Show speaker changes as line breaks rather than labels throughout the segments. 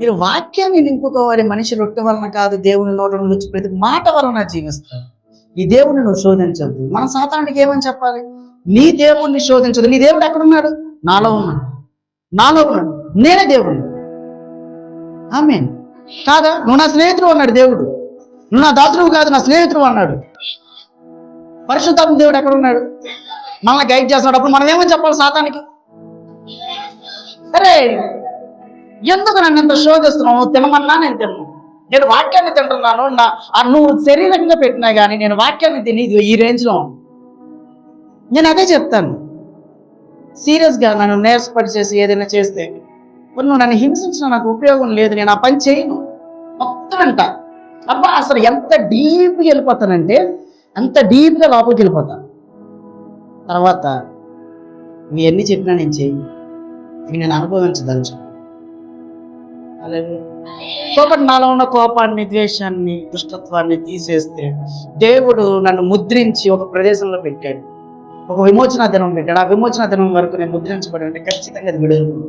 మీరు వాక్యాన్ని నింపుకోవాలి. మనిషి రొట్టె వలన కాదు దేవుని నోట నుంచి ప్రతి మాట వలన జీవిస్తారు ఈ దేవుని నువ్వు శోధించద్దు. మన సాతానికి ఏమని చెప్పాలి? నీ దేవుణ్ణి శోధించదు నీ దేవుడు ఎక్కడున్నాడు? నాలో ఉన్నాడు. నాలో ఉన్నాడు. నేనే దేవుడు ఆమె కాదా? నువ్వు నా స్నేహితుడు అన్నాడు దేవుడు. నువ్వు నా దాతుడు కాదు నా స్నేహితుడు అన్నాడు. పరిశుద్ధాత్మ దేవుడు ఎక్కడ ఉన్నాడు మనల్ని గైడ్ చేస్తున్నాడు. అప్పుడు మనం ఏమని చెప్పాలి సాతానికి? అరే ఎందుకు నన్ను ఇంత శోధిస్తున్నావు తినమన్నా నేను తిన్నాను నేను వాక్యాన్ని తింటున్నాను నా ఆ నువ్వు శరీరంగా పెట్టినా కానీ నేను వాక్యాన్ని తిని ఈ రేంజ్లో నేను అదే చెప్తాను. సీరియస్గా నన్ను నేర్చుపడి చేసి ఏదైనా చేస్తే నువ్వు నన్ను హింసించిన నాకు ఉపయోగం లేదు నేను ఆ పని చేయను. మొత్తం అంట అబ్బా అసలు ఎంత డీప్గా వెళ్ళిపోతానంటే అంత డీప్గా లోపలికి వెళ్ళిపోతాను తర్వాత ఇవన్నీ చెప్పినా నేను చేయను ఇవి నేను అనుభవించదలుచు కాబట్టి నాలో ఉన్న కోపాన్ని ద్వేషాన్ని దుష్టత్వాన్ని తీసేస్తే దేవుడు నన్ను ముద్రించి ఒక ప్రదేశంలో పెట్టాడు. ఒక విమోచన దినం పెట్టాడు. ఆ విమోచన దినం వరకు నేను ముద్రించబడి ఉంటే ఖచ్చితంగా అది విడుదల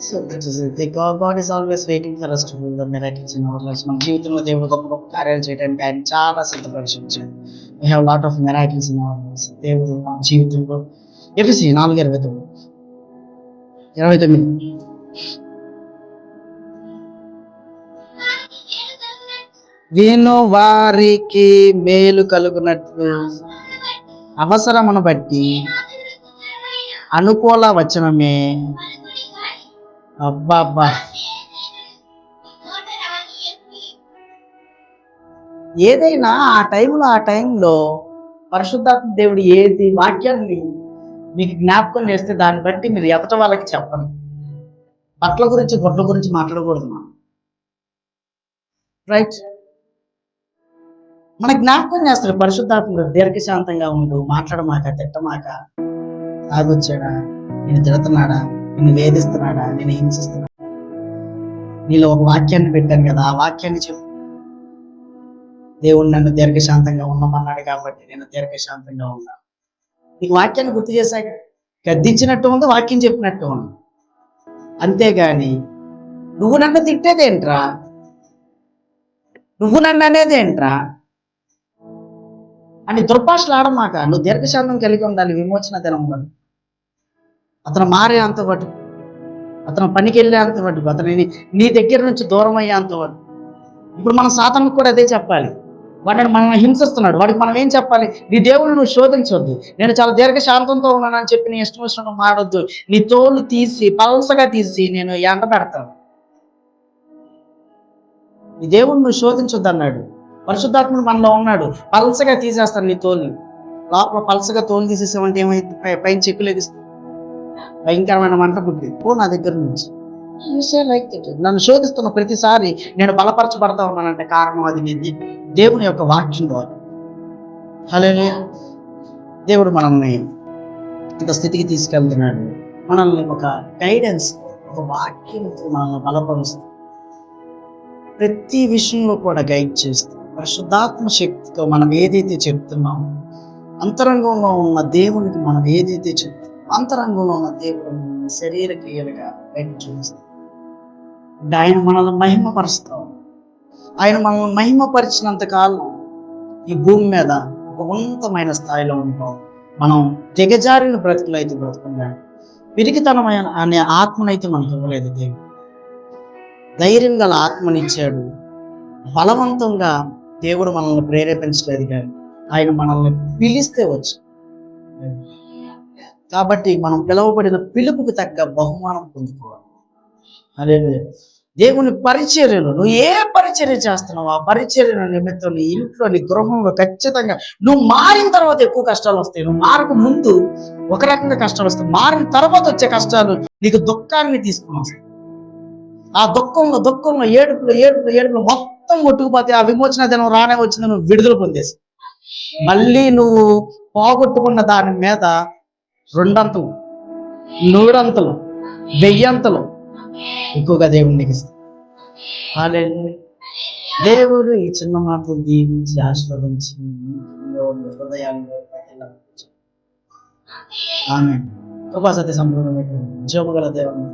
so that is God always waiting for us to the miracles in our lives మన జీవితంలో దేవుడు గొప్ప గొప్ప కార్యాలు చేయడానికి ఆయన చాలా సిద్ధపరిచించాడు we have lot of miracles in our lives దేవుడు మన జీవితంలో. ఎఫ్సి నాలుగు ఇరవై తొమ్మిది. ఇరవై తొమ్మిది. విను వారికి మేలు కలుగునట్లు. అవసరమును బట్టి అనుకూల వచనమే. అబ్బాబ్బా. ఏదైనా ఆ టైంలో ఆ టైంలో పరిశుద్ధాత్మ దేవుడు ఏది వాక్యాన్ని మీకు జ్ఞాపకం చేస్తే దాన్ని బట్టి మీరు ఎదట వాళ్ళకి చెప్పండి. బట్టల గురించి గొడ్ల గురించి మాట్లాడకూడదు మనం. రైట్ మన జ్ఞాపకం చేస్తారు పరిశుద్ధాత్మ దీర్ఘశాంతంగా ఉండు మాట్లాడమాక తిట్టమాక తాగొచ్చాడా నేను తిడుతున్నాడా నేను వేధిస్తున్నాడా నేను హింసిస్తున్నాడా? నీలో ఒక వాక్యాన్ని పెట్టాను కదా ఆ వాక్యాన్ని చెప్పు. దేవుడు నన్ను దీర్ఘశాంతంగా ఉండమన్నాడు కాబట్టి నేను దీర్ఘశాంతంగా ఉన్నాను నీకు వాక్యాన్ని గుర్తు చేశాక గద్దించినట్టు ఉంది వాక్యం చెప్పినట్టు ఉంది. అంతేగాని నువ్వు నన్ను తిట్టేదేంట్రా? నువ్వు నన్ను అనేదేంట్రా? అని దుర్భాషలు ఆడమాక నువ్వు దీర్ఘశాంతం కలిగి ఉండాలి విమోచన దినం అతను మారే అంతవరకు అతను పనికి వెళ్ళే అంతవరకు అతని నీ దగ్గర నుంచి దూరం అయ్యే అంతవరకు ఇప్పుడు మన సాధనకు కూడా అదే చెప్పాలి. వాడిని మనం హింసిస్తున్నాడు. వాడికి మనం ఏం చెప్పాలి? నీ దేవుని నువ్వు శోధించొద్దు. నేను చాలా దీర్ఘ శాంతంతో ఉన్నానని చెప్పి నీ ఇష్టం ఇష్టం మాడొద్దు నీ తోలు తీసి పలసగా తీసి నేను ఎండ పెడతాను. నీ దేవుని నువ్వు శోధించొద్దు అన్నాడు. పరిశుద్ధాత్ముడు మనలో ఉన్నాడు. పలసగా తీసేస్తాను నీ తోలుని. లోపల పలసగా తోలు తీసేసామంటే ఏమైంది? పైన చెక్కులు ఎగిస్తుంది భయంకరమైన మంట పుట్టింది. పో నా దగ్గర నుంచి. నన్ను శోధిస్తున్న ప్రతిసారి నేను బలపరచబడతా ఉన్నానంటే కారణం అది నీది. దేవుని యొక్క వాక్యం ద్వారా. హలో దేవుడు మనల్ని ఇంత స్థితికి తీసుకెళ్తున్నాడు. మనల్ని ఒక గైడెన్స్ ఒక వాక్యం మనల్ని బలపరుస్తుంది. ప్రతి విషయంలో కూడా గైడ్ చేస్తుంది. పరిశుద్ధాత్మ శక్తితో మనం ఏదైతే చెప్తున్నామో అంతరంగంలో ఉన్న దేవునికి మనం ఏదైతే చెప్తున్నామో అంతరంగంలో ఉన్న దేవుడు శరీర క్రియలుగా గైడ్ చేస్తుంది. ఆయన మనల్ని మహిమపరుస్తాం ఆయన మనల్ని మహిమపరిచినంత కాలం ఈ భూమి మీద ఒక ఉన్నతమైన స్థాయిలో ఉంటాం మనం దిగజారిన బ్రతుకులు అయితే బ్రతుకున్నాం పిరికితనమైన అనే ఆత్మనైతే మనకు ఇవ్వలేదు దేవుడు. ధైర్యం గల ఆత్మనిచ్చాడు. బలవంతంగా దేవుడు మనల్ని ప్రేరేపించలేదు కానీ ఆయన మనల్ని పిలిస్తే వచ్చు. కాబట్టి మనం పిలువబడిన పిలుపుకు తగ్గ బహుమానం పొందుకోవాలి. అదే దేవుని పరిచర్యలు నువ్వు ఏ పరిచర్య చేస్తున్నావు ఆ పరిచర్య నిమిత్తం నీ ఇంట్లో నీ గృహంలో ఖచ్చితంగా నువ్వు మారిన తర్వాత ఎక్కువ కష్టాలు వస్తాయి. నువ్వు మారక ముందు ఒక రకంగా కష్టాలు వస్తాయి. మారిన తర్వాత వచ్చే కష్టాలు నీకు దుఃఖాన్ని తీసుకుని వస్తాయి. ఆ దుఃఖంలో దుఃఖంలో ఏడుపులు ఏడుపులు ఏడుపులు మొత్తం కొట్టుకుపోతే ఆ విమోచన దినం రానే వచ్చింది నువ్వు విడుదల పొందేసి. మళ్ళీ నువ్వు పోగొట్టుకున్న దాని మీద రెండంతలు నూడంతలు వెయ్యంతలు ఎక్కువగా దేవుడు నీకు ఇస్తాడు. దేవుడు ఈ చిన్న మాటలు దీవించి ఆశీర్వదించి హృదయాల్లో ఆమె గల దేవుని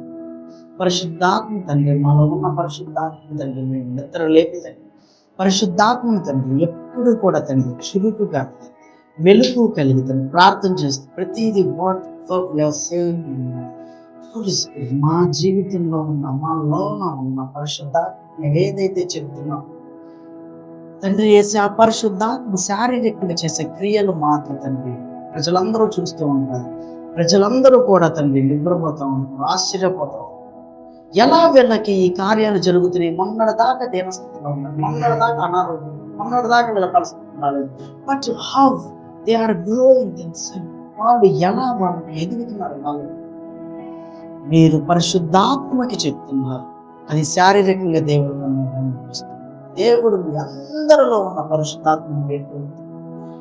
పరిశుద్ధాత్మ తండ్రి మాలో ఉన్న పరిశుద్ధాత్మ తండ్రి మేము నిద్ర లేపి తండ్రి పరిశుద్ధాత్మ తండ్రి ఎప్పుడు కూడా తండ్రి చురుకుగా వెలుగు కలిగి తండ్రి ప్రార్థన చేస్తూ ప్రతిదీ వాట్ మా జీవితంలో ఉన్న మాలో ఉన్న పరిశుద్ధాత్మ ఏదైతే చెప్తున్నాం తండ్రి చేసే ఆ పరిశుద్ధాత్మ శారీరకంగా చేసే క్రియలు మాత్రం తండ్రి ప్రజలందరూ చూస్తూ ఉంటారు ప్రజలందరూ కూడా తండ్రి నిద్రపోతా ఉంటారు ఆశ్చర్యపోతా ఎలా వీళ్ళకి ఈ కార్యాలు జరుగుతున్నాయి? మొన్నటి దాకా దేవస్థితిలో ఉన్నారు మొన్నటి దాకా అనారోగ్యం మొన్నటి దాకా వీళ్ళ పరిస్థితి రాలేదు. But how they are growing వాళ్ళు ఎలా వాళ్ళు ఎదుగుతున్నారు? వాళ్ళు మీరు పరిశుద్ధాత్మకి చెప్తున్నారు. అది శారీరకంగా దేవుడు దేవుడు మీ అందరిలో ఉన్న పరిశుద్ధాత్మ పెట్టుకుంది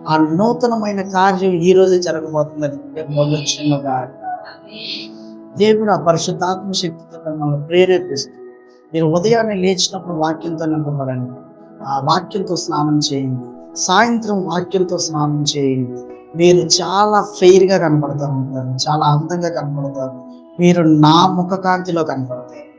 ఆ నూతనమైన కార్యం ఈ రోజే జరగబోతుందని మొదలుగా దేవుడు ఆ పరిశుద్ధాత్మ శక్తితో మిమ్మల్ని ప్రేరేపిస్తుంది. మీరు ఉదయాన్నే లేచినప్పుడు వాక్యంతో నింపబడండి. ఆ వాక్యంతో స్నానం చేయండి. సాయంత్రం వాక్యంతో స్నానం చేయండి. మీరు చాలా ఫెయిర్గా కనపడతా ఉంటారు చాలా అందంగా కనపడతారు మీరు నా ముఖ కాంతిలో కనపడతారు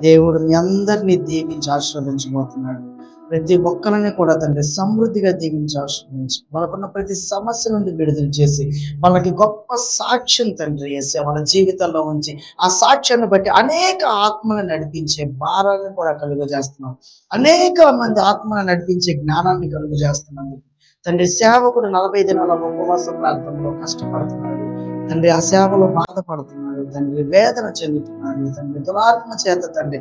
దేవుడు మీ అందరినీ దీవించి ఆశీర్వదించబోతున్నాడు. ప్రతి ఒక్కరిని కూడా తండ్రి సమృద్ధిగా దీవించి ఆశీర్వదించి. వాళ్ళకున్న ప్రతి సమస్య నుండి విడుదల చేసి వాళ్ళకి గొప్ప సాక్ష్యం తండ్రి వేసి వాళ్ళ జీవితంలో ఉంచి ఆ సాక్ష్యాన్ని బట్టి అనేక ఆత్మలను నడిపించే భారాన్ని కూడా కలుగు చేస్తున్నాం అనేక మంది ఆత్మలను నడిపించే జ్ఞానాన్ని కలుగు చేస్తున్నాం తండ్రి సేవకుడు నలభై దినాల ఉపవాస ప్రాంతంలో కష్టపడుతున్నాడు. తండ్రి ఆ సేవలో బాధపడుతున్నాడు తండ్రి వేదన చెందుతున్నాడు తండ్రి దురాత్మ చేత తండ్రి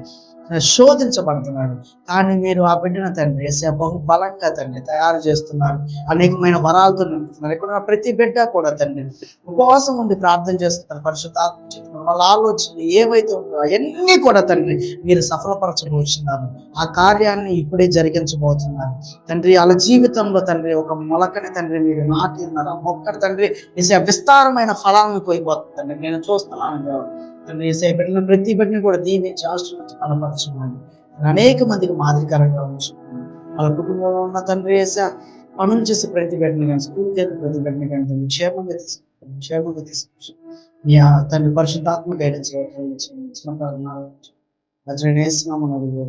శోధించబడుతున్నాడు. కానీ మీరు ఆ బిడ్డను తండ్రి వేసే బహుబలంగా తండ్రి తయారు చేస్తున్నారు. అనేకమైన వరాలతో నింపుతున్నారు. ఇక్కడ ప్రతి బిడ్డ కూడా తండ్రి ఉపవాసం ఉండి ప్రార్థన చేస్తున్నారు. పరిశుద్ధాత్మ చెప్తున్నారు వాళ్ళ ఆలోచనలు ఏవైతే ఉన్నాయో అవన్నీ కూడా తండ్రి మీరు సఫలపరచబోతున్నారు ఆ కార్యాన్ని ఇప్పుడే జరిగించబోతున్నారు. తండ్రి వాళ్ళ జీవితంలో తండ్రి ఒక మొలకని తండ్రి మీరు నాటిన్నారు ఆ మొక్క తండ్రి వేసే విస్తారమైన ఫలాలను పోయిపోతుంది తండ్రి నేను చూస్తున్నాను. దేవుడు. తండ్రి ప్రతి బిడ్డను కూడా దీవించి ఆశ్రమించి బలపరచున్నాను అనేక మందికి మాదిరికరంగా ఉంచుకున్నాను. వాళ్ళ కుటుంబంలో ఉన్న తండ్రి వేసే పనులు చేసే ప్రతి బిడ్డను కానీ స్కూల్ చేసే ప్రతి బిడ్డను కానీ క్షేమంగా తీసుకుంటాను క్షేమంగా తీసుకొచ్చి మీ తండ్రి పరిశుద్ధాత్మ గైడెన్స్ చిన్న వేస్తున్నాము అడుగు